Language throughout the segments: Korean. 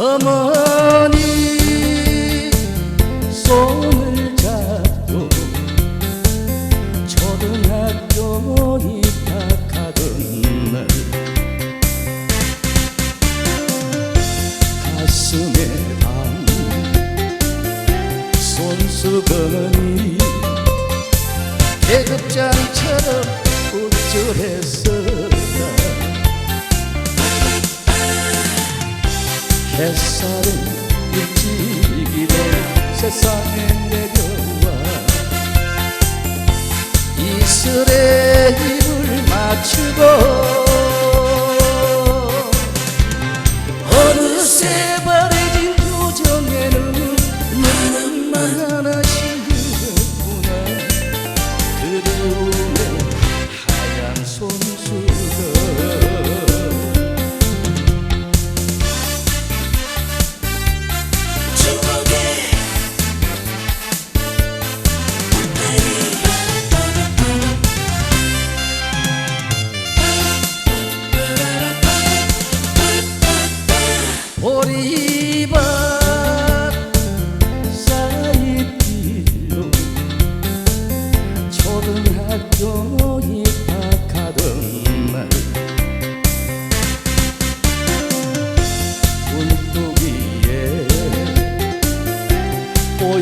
어머니 손을 잡고 초등학교 입학하던 날 가슴에 안 손수건이 계급장처럼 우쭐했었 햇살은 일찍이도 세상에 내려와 이슬에 입을 맞추고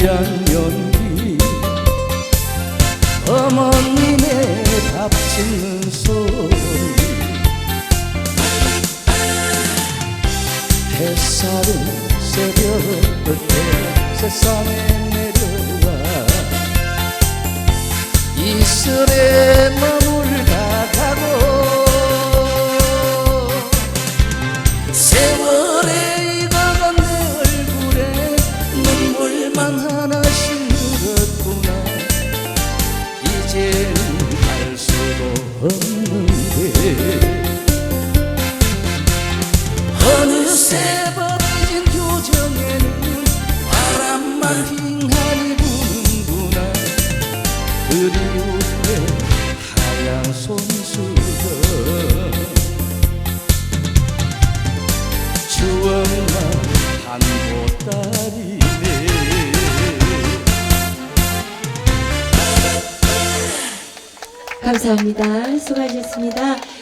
뽀얀 연기. 어머님의 밥 짓는 소리. 햇살은 새벽 끝에 세상에 바람만 빙하니 부는구나 그리움의 하얀 손수건 추억만 한 보따리네 감사합니다. 수고하셨습니다.